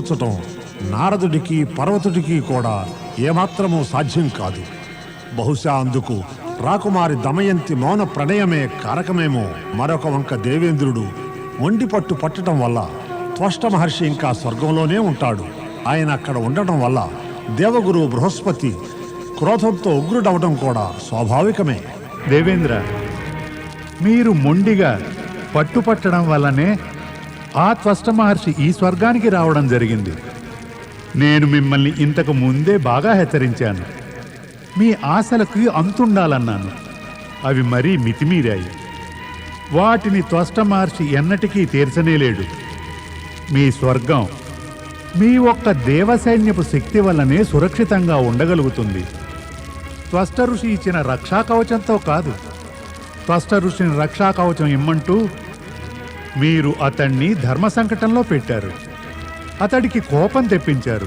తోసిపుచ్చటం నారదుడికి పర్వతుడికి కూడా ఏమాత్రమూ సాధ్యం కాదు. బహుశా అందుకు రాకుమారి దమయంతి మౌన ప్రణయమే కారకమేమో. మరొక వంక దేవేంద్రుడు వండి పట్టు పట్టడం వల్ల త్వష్ట మహర్షి ఇంకా స్వర్గంలోనే ఉంటాడు. ఆయన అక్కడ ఉండటం వల్ల దేవగురు బృహస్పతి క్రోధంతో ఉగ్రుడవడం కూడా స్వాభావికమే. దేవేంద్ర మీరు మొండిగా పట్టుపట్టడం వల్లనే ఆ త్వష్ట మహర్షి ఈ స్వర్గానికి రావడం జరిగింది. నేను మిమ్మల్ని ఇంతకు ముందే బాగా హెచ్చరించాను. మీ ఆశలకు అంతుండాలన్నాను. అవి మరీ మితిమీరాయి. వాటిని త్వష్ట మహర్షి ఎన్నటికీ తీర్చనేలేడు మీ స్వర్గం మీ ఒక్క దేవసైన్యపు శక్తి వల్లనే సురక్షితంగా ఉండగలుగుతుంది. త్వష్ట ఋషి ఇచ్చిన రక్షా కవచంతో కాదు. త్వష్ట ఋషిని రక్షా కవచం ఇమ్మంటూ మీరు అతన్ని ధర్మ సంకటంలో పెట్టారు. అతడికి కోపం తెప్పించారు.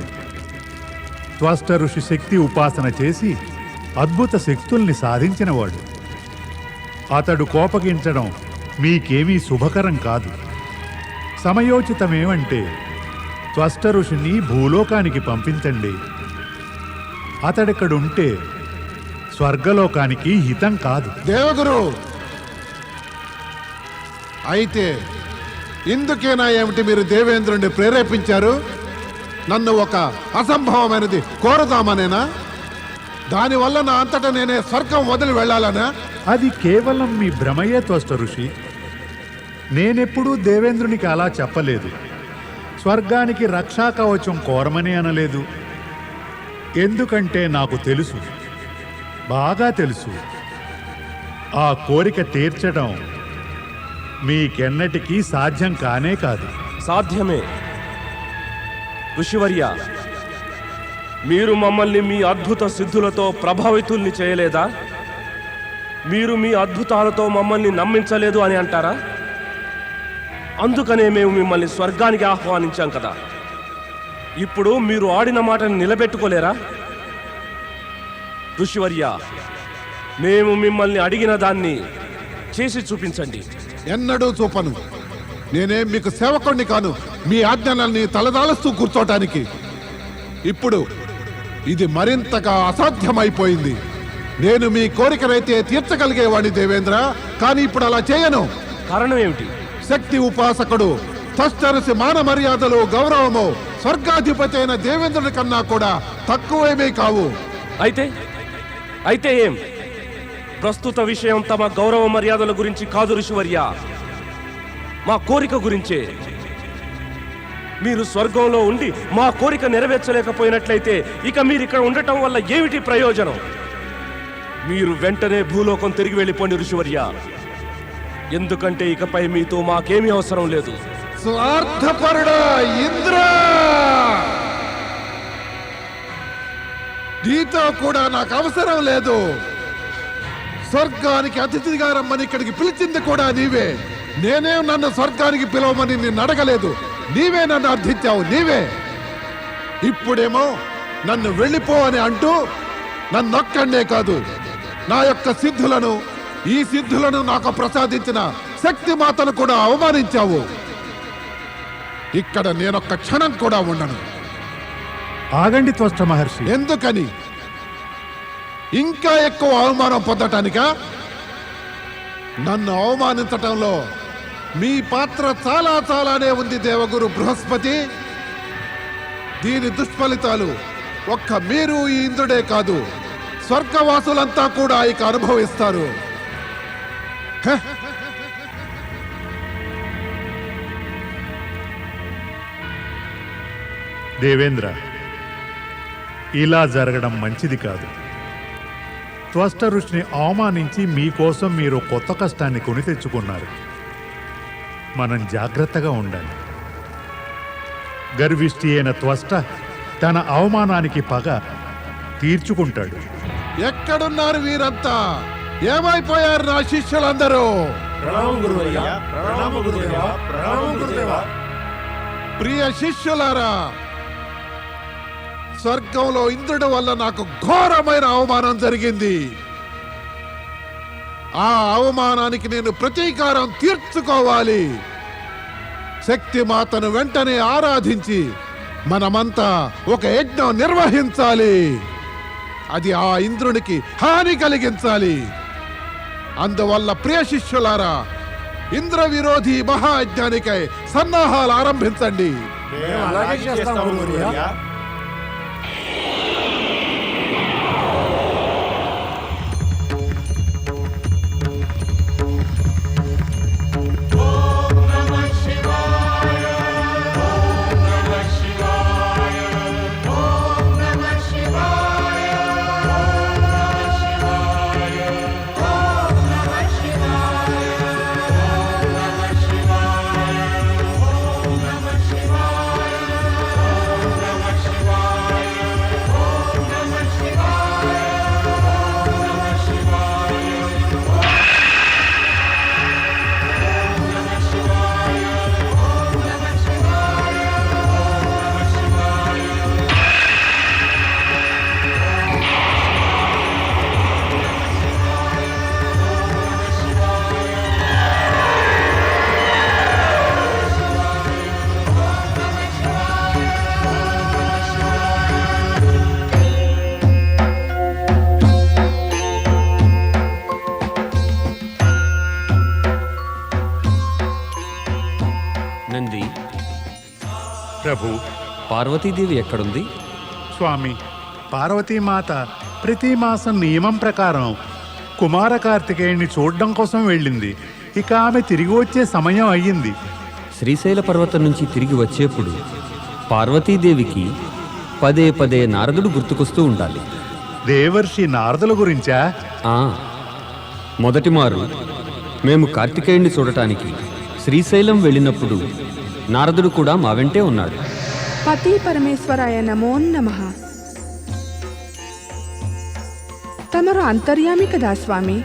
త్వష్ట ఋషి శక్తి ఉపాసన చేసి అద్భుత శక్తుల్ని సాధించినవాడు. అతడు కోపగించడం మీకేమీ శుభకరం కాదు. సమయోచితమేమంటే త్వష్ట ఋషిని భూలోకానికి పంపించండి. అతడిక్కడుంటే స్వర్గలోకానికి హితం కాదు. దేవగురు! అయితే ఇందుకేనా ఏమిటి మీరు దేవేంద్రుడిని ప్రేరేపించారు? నన్ను ఒక అసంభవమైనది కోరదామనేనా? దానివల్ల నా అంతటా నేనే స్వర్గం వదిలి వెళ్ళాలనా? అది కేవలం మీ భ్రమయే తోస్త ఋషి. నేనెప్పుడూ దేవేంద్రునికి అలా చెప్పలేదు. స్వర్గానికి రక్షా కవచం కోరమని అనలేదు. ఎందుకంటే నాకు తెలుసు బాగా తెలుసు. ఆ కోరిక తీర్చడం మీకెన్నటికీ సాధ్యం కానే కాదు. సాధ్యమే. ఋషివర్య మీరు మమ్మల్ని మీ అద్భుత సిద్ధులతో ప్రభావితుల్ని చేయలేదా? మీరు మీ అద్భుతాలతో మమ్మల్ని నమ్మించలేదు అని అంటారా? అందుకనే మేము మిమ్మల్ని స్వర్గానికి ఆహ్వానించాం కదా. ఇప్పుడు మీరు ఆడిన మాటని నిలబెట్టుకోలేరా? ఋషివర్య మేము మిమ్మల్ని అడిగిన దాన్ని చేసి చూపించండి. ఎన్నడూ చూపను. నేనేం మీకు సేవకుణ్ణి కాను. మీ ఆజ్ఞలన్నీ తలదాలుస్తూ కూర్చోటానికి. ఇప్పుడు ఇది మరింతగా అసాధ్యమైపోయింది. నేను మీ కోరికనైతే తీర్చగలిగేవాడిని దేవేంద్ర కానీ ఇప్పుడు అలా చేయను. కారణం ఏమిటి శక్తి ఉపాసకుడు తస్తరసి మాన మర్యాదలు గౌరవము స్వర్గాధిపతి అయిన దేవేంద్రుడి కన్నా కూడా తక్కువేమీ కావు. అయితే అయితే ఏం? ప్రస్తుత విషయం తమ గౌరవ మర్యాదల గురించి కాదు ఋషివర్య. మా కోరిక గురించే. మీరు స్వర్గంలో ఉండి మా కోరిక నెరవేర్చలేకపోయినట్లయితే ఇక మీరు ఇక్కడ ఉండటం వల్ల ఏమిటి ప్రయోజనం? మీరు వెంటనే భూలోకం తిరిగి వెళ్ళిపోండి ఋషివర్య. ఎందుకంటే ఇకపై మీతో మాకేమీ అవసరం లేదు. స్వార్థపరుడా ఇంద్ర! నీతో కూడా నాకు అవసరం లేదు. స్వర్గానికి అతిథిగా రమ్మని ఇక్కడికి పిలిచింది కూడా నీవే. నేనే నన్ను స్వర్గానికి పిలవమని నిన్ను అడగలేదు. నీవే నన్ను అర్థించావు నీవే. ఇప్పుడేమో నన్ను వెళ్ళిపో అని అంటూ నన్నొక్కడే కాదు నా యొక్క సిద్ధులను ఈ సిద్ధులను నాకు ప్రసాదించిన శక్తి మాతను కూడా అవమానించావు. ఇక్కడ నేనొక్క క్షణం కూడా ఉండను. ఆగండి త్వష్ట మహర్షి. ఎందుకని? ఇంకా ఎక్కువ అవమానం పొందటానిక? నన్ను అవమానించటంలో మీ పాత్ర చాలా చాలానే ఉంది దేవగురు బృహస్పతి. దీని దుష్ఫలితాలు ఒక్క మీరు ఈ ఇంద్రుడే కాదు స్వర్గవాసులంతా కూడా ఇక అనుభవిస్తారు. హ! దేవేంద్ర ఇలా జరగడం మంచిది కాదు. త్వష్ట ఋషిని అవమానించి మీకోసం మీరు కొత్త కష్టాన్ని కొని తెచ్చుకున్నారు. మనం జాగ్రత్తగా ఉండాలి. గర్విష్టి అయిన త్వష్ట తన అవమానానికి పగ తీర్చుకుంటాడు. ఎక్కడున్నారు వీరంతా? ఏమైపోయారు నా శిష్యులందరూ? ప్రియ శిష్యులారా స్వర్గంలో ఇంద్రుడి వల్ల నాకు ఘోరమైన అవమానం జరిగింది. ఆ అవమానానికి నేను ప్రతీకారం తీర్చుకోవాలి. శక్తి మాతను వెంటనే ఆరాధించి మనమంతా ఒక యజ్ఞం నిర్వహించాలి. అది ఆ ఇంద్రునికి హాని కలిగించాలి. అందువల్ల ప్రియ శిష్యులారా ఇంద్ర విరోధి మహాయజ్ఞానికై సన్నాహాలు ఆరంభించండి. ప్రభు. పార్వతీదేవి ఎక్కడుంది? స్వామి పార్వతీమాత ప్రతి మాసం నియమం ప్రకారం కుమార కార్తికేయుని చూడడం కోసం వెళ్ళింది. ఇక ఆమె తిరిగి వచ్చే సమయం అయ్యింది. శ్రీశైల పర్వతం నుంచి తిరిగి వచ్చేప్పుడు పార్వతీదేవికి పదే పదే నారదుడు గుర్తుకొస్తూ ఉండాలి. దేవర్షి నారదుల గురించా? ఆ మొదటి మారు మేము కార్తికేయుణ్ణి చూడటానికి శ్రీశైలం వెళ్ళినప్పుడు నారదుడు కూడా మా వెంటే ఉన్నాడు. పతి పరమేశ్వరాయ నమో నమ. తమరు అంతర్యామి కదా స్వామి.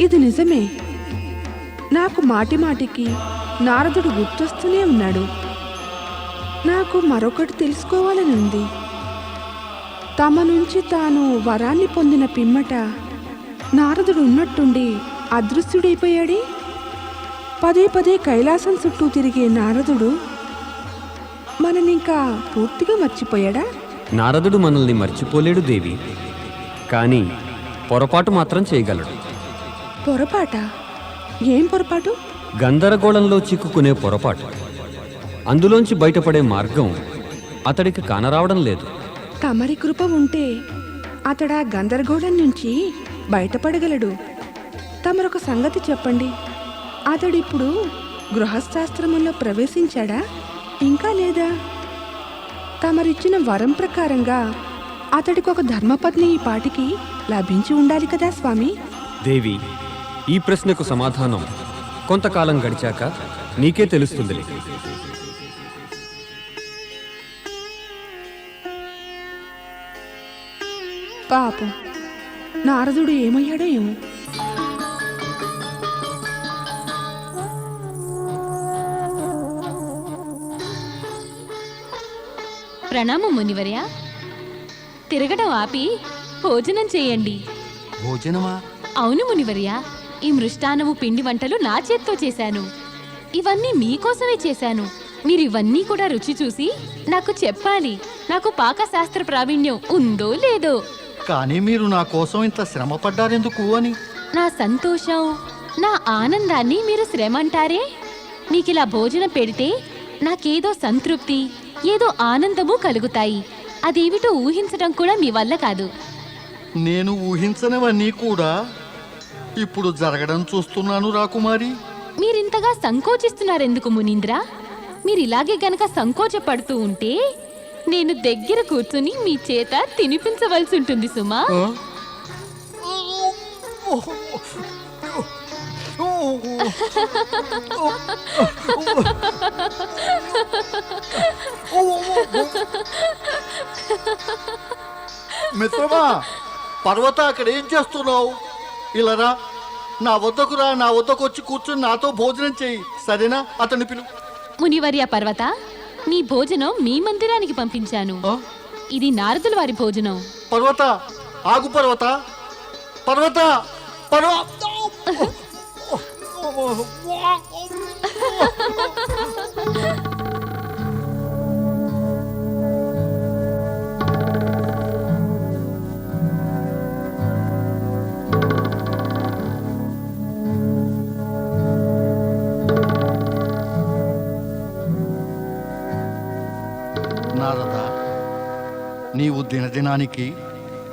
ఇది నిజమే. నాకు మాటి మాటికి నారదుడు గుర్తొస్తూనే ఉన్నాడు. నాకు మరొకటి తెలుసుకోవాలని ఉంది. తమ నుంచి తాను వరాన్ని పొందిన పిమ్మట నారదుడు ఉన్నట్టుండి అదృశ్యుడైపోయాడే? పదే పదే కైలాసం చుట్టూ తిరిగే నారదుడు మననింకా పూర్తిగా మర్చిపోయాడా? నారదుడు మనల్ని మర్చిపోలేడు దేవి. కానీ పొరపాటు మాత్రం చేయగలడు. పొరపాట? ఏం పొరపాటు? గందరగోళంలో చిక్కుకునే పొరపాటు. అందులోంచి బయటపడే మార్గం అతడికి కానరావడం లేదు. తమరి కృప ఉంటే అతడా గందరగోళం నుంచి బయటపడగలడు. తమరొక సంగతి చెప్పండి. అతడిప్పుడు గృహశాస్త్రములో ప్రవేశించాడా? ఇంకా లేదా? తమరిచ్చిన వరం ప్రకారంగా అతడికి ఒక ధర్మపత్ని ఈ పాటికి లభించి ఉండాలి కదా స్వామి? దేవి ఈ ప్రశ్నకు సమాధానం కొంతకాలం గడిచాక నీకే తెలుస్తుందిలే పాపం. నారదుడు ఏమయ్యాడో ఏమో. ప్రణామం మునివర్య. తిరగడం ఆపి భోజనం చేయండి. భోజనమా? అవును మునివర్య ఈ మృష్టానము పిండి వంటలు నా చేత్తో చేశాను. ఇవన్నీ మీకోసమే చేశాను. మీరు ఇవన్నీ కూడా రుచి చూసి నాకు చెప్పాలి నాకు పాకశాస్త్ర ప్రావీణ్యం ఉందో లేదో. కానీ మీరు నా కోసం ఇంత శ్రమ పడ్డారెందుకు అని? నా సంతోషం నా ఆనందాన్ని మీరు శ్రమ అంటారే మీకిలా భోజనం పెడితే నాకేదో సంతృప్తి. ఏదో ఆనందము కలుగుతాయి. అదేమిటో ఊహించడం కూడా మీ వల్ల కాదు. నేను ఊహించనివన్నీ కూడా ఇప్పుడు జరగడం చూస్తున్నాను రాకుమారి. మీరింతగా సంకోచిస్తున్నారెందుకు మునీంద్ర? మీరు ఇలాగే గనక సంకోచపడుతూ ఉంటే నేను దగ్గర కూర్చుని మీ చేత తినిపించవలసి ఉంటుంది సుమా? మిత్రమా పర్వత అక్కడ ఏం చేస్తున్నావు? ఇలా రా. నా వద్దకు రా నా వద్దకు వచ్చి కూర్చుని నాతో భోజనం చేయి. సరేనా? అతన్ని పిలు. మునివర్య పర్వత మీ భోజనం మీ మందిరానికి పంపించాను? ఇది నారదుల వారి భోజనం. పర్వత ఆగు పర్వత. పర్వత నారద నీవు దినదినానికి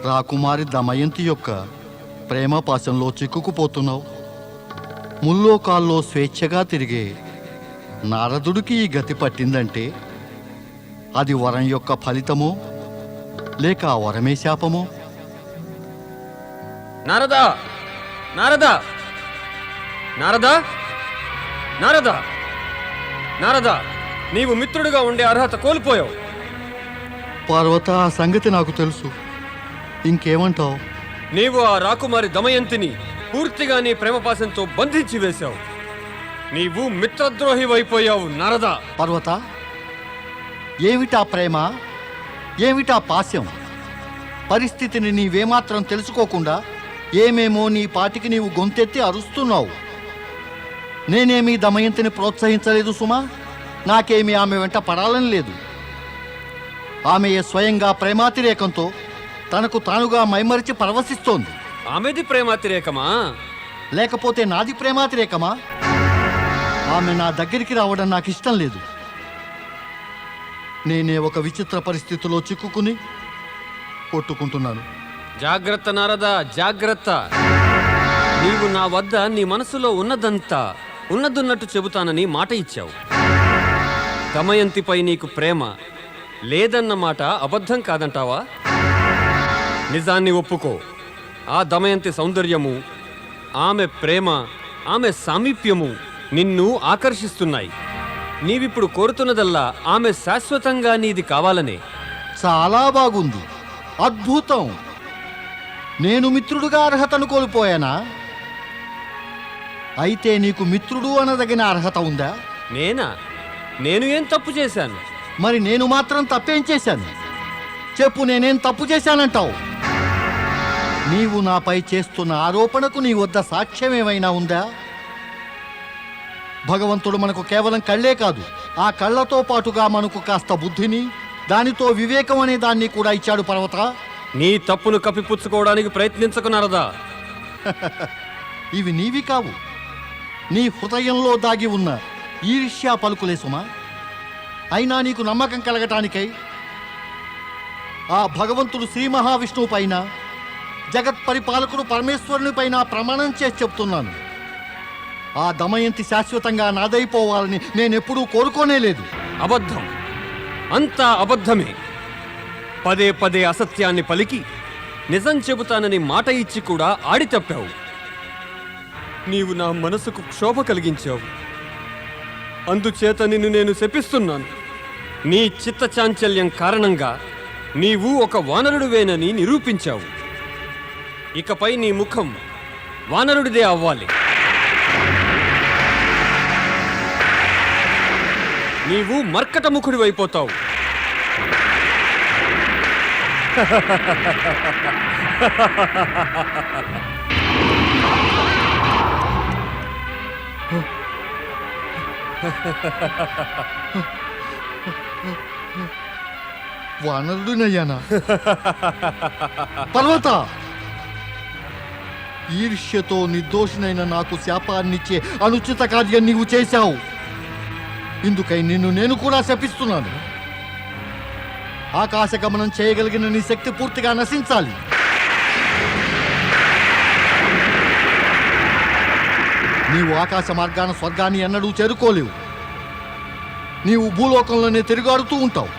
రాకుమారి దమయంతి యొక్క ప్రేమ పాశంలో చిక్కుకుపోతున్నావు. ముల్లోకాల్లో స్వేచ్ఛగా తిరిగే నారదుడికి ఈ గతి పట్టిందంటే అది వరం యొక్క ఫలితమో లేక వరమే శాపమో? నారదా! నారదా! నారదా! నారదా! నారదా! నీవు మిత్రుడిగా ఉండే అర్హత కోల్పోయావు. పార్వత ఆ సంగతి నాకు తెలుసు. ఇంకేమంటావు? నీవు ఆ రాకుమారి దమయంతిని పూర్తిగా నీ ప్రేమపాశంతో బంధించి వేశావు నీవు మిత్రద్రోహి అయిపోయావు నరద. పర్వత ఏమిటా ప్రేమ? ఏమిటా పాస్యం పరిస్థితిని నీవేమాత్రం తెలుసుకోకుండా ఏమేమో నీ పాటికి నీవు గొంతెత్తి అరుస్తున్నావు. నేనేమీ దమయంతిని ప్రోత్సహించలేదు సుమా. నాకేమీ ఆమె వెంట పడాలని లేదు. ఆమె స్వయంగా ప్రేమాతిరేకంతో తనకు తానుగా మైమరిచి పరవశిస్తోంది. ఆమెది ప్రేమాతిరేకమా? లేకపోతే నాది ప్రేమాతిరేకమా? ఆమె నా దగ్గరికి రావడం నాకు ఇష్టం లేదు. నేనే ఒక విచిత్ర పరిస్థితిలో చిక్కుకుని కొట్టుకుంటున్నాను. జాగ్రత్త నారదా జాగ్రత్త. నీవు నా వద్ద నీ మనసులో ఉన్నదంతా ఉన్నదున్నట్టు చెబుతానని మాట ఇచ్చావు. దమయంతిపై నీకు ప్రేమ లేదన్న మాట అబద్ధం కాదంటావా? నిజాన్ని ఒప్పుకో. ఆ దమయంతి సౌందర్యము ఆమె ప్రేమ ఆమె సామీప్యము నిన్ను ఆకర్షిస్తున్నాయి. నీవిప్పుడు కోరుతున్నదల్లా ఆమె శాశ్వతంగా నీది కావాలనే. చాలా బాగుంది. అద్భుతం. నేను మిత్రుడుగా అర్హతను కోల్పోయానా? అయితే నీకు మిత్రుడు అనదగిన అర్హత ఉందా? నేనా? నేను ఏం తప్పు చేశాను? మరి నేను మాత్రం తప్పేం చేశాను? చెప్పు నేనేం తప్పు చేశానంటావు? నీవు నాపై చేస్తున్న ఆరోపణకు నీ వద్ద సాక్ష్యం ఏమైనా ఉందా? భగవంతుడు మనకు కేవలం కళ్ళే కాదు ఆ కళ్ళతో పాటుగా మనకు కాస్త బుద్ధిని దానితో వివేకం అనే దాన్ని కూడా ఇచ్చాడు పర్వత. నీ తప్పును కప్పిపుచ్చుకోవడానికి ప్రయత్నించకు నారదా. ఇవి నీవి కావు. నీ హృదయంలో దాగి ఉన్న ఈర్ష్యా పలుకులే సుమా. అయినా నీకు నమ్మకం కలగటానికై ఆ భగవంతుడు శ్రీ మహావిష్ణువు పైన జగత్ పరిపాలకుడు పరమేశ్వరుని పైన ప్రమాణం చేసి చెప్తున్నాను. ఆ దమయంతి శాశ్వతంగా నాదైపోవాలని నేనెప్పుడూ కోరుకోనే లేదు. అబద్ధం. అంతా అబద్ధమే. పదే పదే అసత్యాన్ని పలికి నిజం చెబుతానని మాట ఇచ్చి కూడా ఆడి తప్పావు. నీవు నా మనసుకు క్షోభ కలిగించావు. అందుచేత నిన్ను నేను శపిస్తున్నాను. నీ చిత్త చాంచల్యం కారణంగా నీవు ఒక వానరుడువేనని నిరూపించావు. ఇకపై నీ ముఖం వానరుడిదే అవ్వాలి. నీవు మర్కట ముఖుడివైపోతావు వానరుడినయ్యానా? పర్వత ఈర్ష్యతో నిర్దోషినైన నాకు శాపాన్నిచ్చే అనుచిత కార్యం నీవు చేశావు. ఇందుకై నిన్ను నేను కూడా శపిస్తున్నాను. ఆకాశ గమనం చేయగలిగిన నీ శక్తి పూర్తిగా నశించాలి. నీవు ఆకాశ మార్గాన స్వర్గాన్ని ఎన్నడూ చేరుకోలేవు. నీవు భూలోకంలోనే తిరుగాడుతూ ఉంటావు.